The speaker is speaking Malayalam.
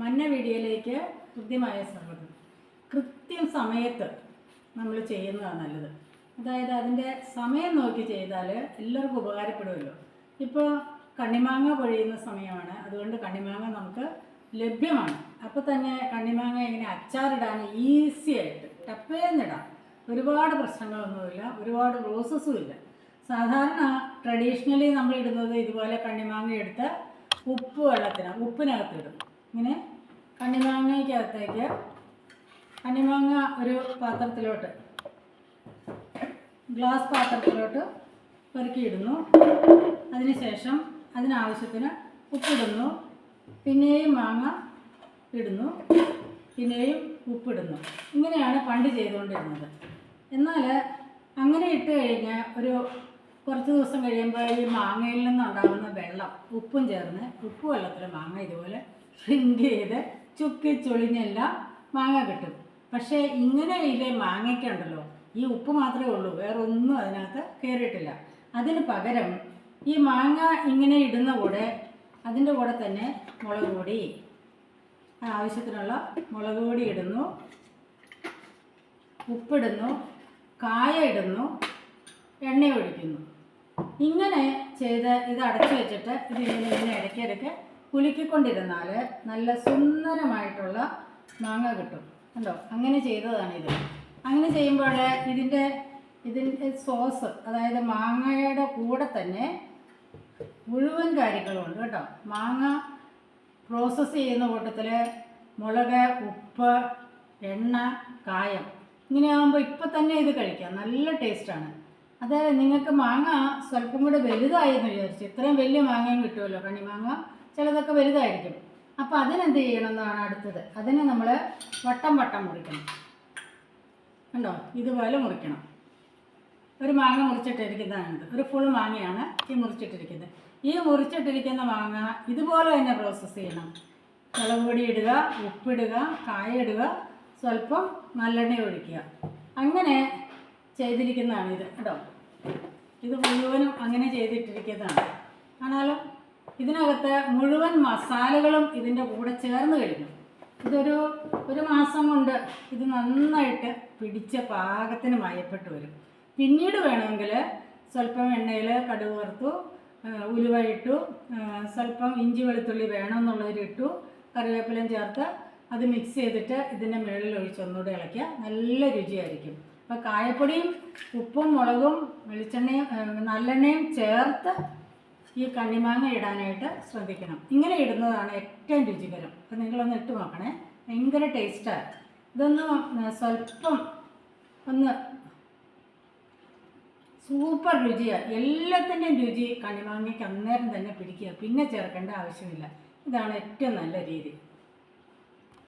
മഞ്ഞ വീഡിയോയിലേക്ക് കൃത്യമായ സ്വാഗതം. കൃത്യം സമയത്ത് നമ്മൾ ചെയ്യുന്നതാണ് നല്ലത്. അതായത് അതിന്റെ സമയം നോക്കി ചെയ്താൽ എല്ലാവർക്കും ഉപകാരപ്പെടുമല്ലോ ഇപ്പോൾ കണ്ണിമാങ്ങ പൊഴിയുന്ന സമയമാണ്. അതുകൊണ്ട് കണ്ണിമാങ്ങ നമുക്ക് ലഭ്യമാണ്. അപ്പോൾ തന്നെ കണ്ണിമാങ്ങ ഇങ്ങനെ അച്ചാറിടാൻ ഈസി ആയിട്ട് ടപ്പേന്നിടാം. ഒരുപാട് പ്രശ്നങ്ങളൊന്നുമില്ല. ഒരുപാട് പ്രോസസ്സും ഇല്ല. സാധാരണ ട്രഡീഷണലി നമ്മൾ ഇടുന്നത് ഇതുപോലെ കണ്ണിമാങ്ങ എടുത്ത് ഉപ്പ് വെള്ളത്തിന് ഉപ്പിനകത്തിടും. ഇങ്ങനെ കണ്ണിമാങ്ങയ്ക്കകത്തേക്ക് കണ്ണിമാങ്ങ ഒരു പാത്രത്തിലോട്ട് ഗ്ലാസ് പാത്രത്തിലോട്ട് പെറുക്കിയിടുന്നു. അതിനുശേഷം അതിനാവശ്യത്തിന് ഉപ്പിടുന്നു. പിന്നെയും മാങ്ങ ഇടുന്നു. പിന്നെയും ഉപ്പിടുന്നു. ഇങ്ങനെയാണ് പണ്ട് ചെയ്തുകൊണ്ടിരുന്നത്. എന്നാൽ അങ്ങനെ ഇട്ട് കഴിഞ്ഞ് ഒരു കുറച്ച് ദിവസം കഴിയുമ്പോൾ ഈ മാങ്ങയിൽ നിന്നുണ്ടാകുന്ന വെള്ളം ഉപ്പും ചേർന്ന് ഉപ്പ് വെള്ളത്തിൽ മാങ്ങ ഇതുപോലെ ഷ്രിങ്ക് ചെയ്ത് ചുക്കി ചുളിഞ്ഞെല്ലാം മാങ്ങ കിട്ടും. പക്ഷേ ഇങ്ങനെ ഇതിലെ മാങ്ങയ്ക്കുണ്ടല്ലോ? ഈ ഉപ്പ് മാത്രമേ ഉള്ളൂ വേറെ ഒന്നും അതിനകത്ത് കയറിയിട്ടില്ല അതിന് പകരം ഈ മാങ്ങ ഇങ്ങനെ ഇടുന്ന കൂടെ അതിന്റെ കൂടെ തന്നെ മുളക് പൊടി ആവശ്യത്തിനുള്ള മുളക് പൊടി ഇടുന്നു. ഉപ്പിടുന്നു കായ ഇടുന്നു എണ്ണ ഒഴിക്കുന്നു. ഇങ്ങനെ ചെയ്ത് ഇത് അടച്ചു വെച്ചിട്ട് ഇത് ഇങ്ങനെ ഇങ്ങനെ ഇടയ്ക്കിടയ്ക്ക് കുലുക്കിക്കൊണ്ടിരുന്നാൽ നല്ല സുന്ദരമായിട്ടുള്ള മാങ്ങ കിട്ടും. കണ്ടോ? അങ്ങനെ ചെയ്തതാണിത്. അങ്ങനെ ചെയ്യുമ്പോൾ ഇതിന്റെ ഇതിന്റെ സോസ് അതായത് മാങ്ങയുടെ കൂടെ തന്നെ മുഴുവൻ കാര്യങ്ങളുമുണ്ട് കേട്ടോ. മാങ്ങ പ്രോസസ്സ് ചെയ്യുന്ന കൂട്ടത്തിൽ മുളക് ഉപ്പ് എണ്ണ കായം. ഇങ്ങനെയാകുമ്പോൾ ഇപ്പം തന്നെ ഇത് കഴിക്കാം. നല്ല ടേസ്റ്റാണ്. അത് നിങ്ങൾക്ക് മാങ്ങ സ്വല്പം കൂടെ വലുതായെന്ന് വിചാരിച്ചു ഇത്രയും വലിയ മാങ്ങയും കിട്ടുമല്ലോ കണ്ണിമാങ്ങ ചിലതൊക്കെ വലുതായിരിക്കും. അപ്പോൾ അതിനെന്ത് ചെയ്യണം എന്നാണ് അടുത്തത്. അതിനെ നമ്മൾ വട്ടം വട്ടം മുറിക്കണം. കണ്ടോ? ഇതുപോലെ മുറിക്കണം. ഒരു മാങ്ങ മുറിച്ചിട്ടിരിക്കുന്നതാണിത്. ഒരു ഫുൾ മാങ്ങയാണ് ഈ മുറിച്ചിട്ടിരിക്കുന്നത്. ഈ മുറിച്ചിട്ടിരിക്കുന്ന മാങ്ങ ഇതുപോലെ തന്നെ പ്രോസസ്സ് ചെയ്യണം. മുളക് പൊടി ഇടുക ഉപ്പിടുക കായ ഇടുക സ്വല്പം നല്ലെണ്ണ ഒഴിക്കുക. അങ്ങനെ ചെയ്തിരിക്കുന്നതാണ് ഇത് കേട്ടോ ഇത് മുഴുവനും അങ്ങനെ ചെയ്തിട്ടിരിക്കുന്നതാണ്. ആണാലും? ഇതിനകത്ത് മുഴുവൻ മസാലകളും ഇതിന്റെ കൂടെ ചേർന്ന് കഴിഞ്ഞു. ഇതൊരു ഒരു മാസം കൊണ്ട് ഇത് നന്നായിട്ട് പിടിച്ച പാകത്തിന് മയപ്പെട്ട് വരും. പിന്നീട് വേണമെങ്കിൽ സ്വല്പം എണ്ണയിൽ കടുക് വറുത്തു ഉലുവ ഇട്ടു സ്വല്പം ഇഞ്ചി വെളുത്തുള്ളി വേണമെന്നുള്ളവരിട്ടു കറിവേപ്പിലയും ചേർത്ത് അത് മിക്സ് ചെയ്തിട്ട് ഇതിന്റെ മുകളിൽ ഒഴിച്ച് ഒന്നുകൂടെ ഇളക്കുക നല്ല രുചിയായിരിക്കും. അപ്പോൾ കായപ്പൊടിയും ഉപ്പും മുളകും വെളിച്ചെണ്ണയും നല്ലെണ്ണയും ചേർത്ത് ഈ കണ്ണിമാങ്ങ ഇടാനായിട്ട് ശ്രദ്ധിക്കണം ഇങ്ങനെ ഇടുന്നതാണ് ഏറ്റവും രുചികരം. അപ്പം നിങ്ങളൊന്ന് ഇട്ട് നോക്കണേ. ഭയങ്കര ടേസ്റ്റാണ് ഇതൊന്ന് സ്വല്പം ഒന്ന് സൂപ്പർ രുചിയാണ് എല്ലാത്തിന്റെയും രുചി കണ്ണിമാങ്ങയ്ക്ക് അന്നേരം തന്നെ പിടിക്കുക. പിന്നെ ചേർക്കേണ്ട ആവശ്യമില്ല. ഇതാണ് ഏറ്റവും നല്ല രീതി.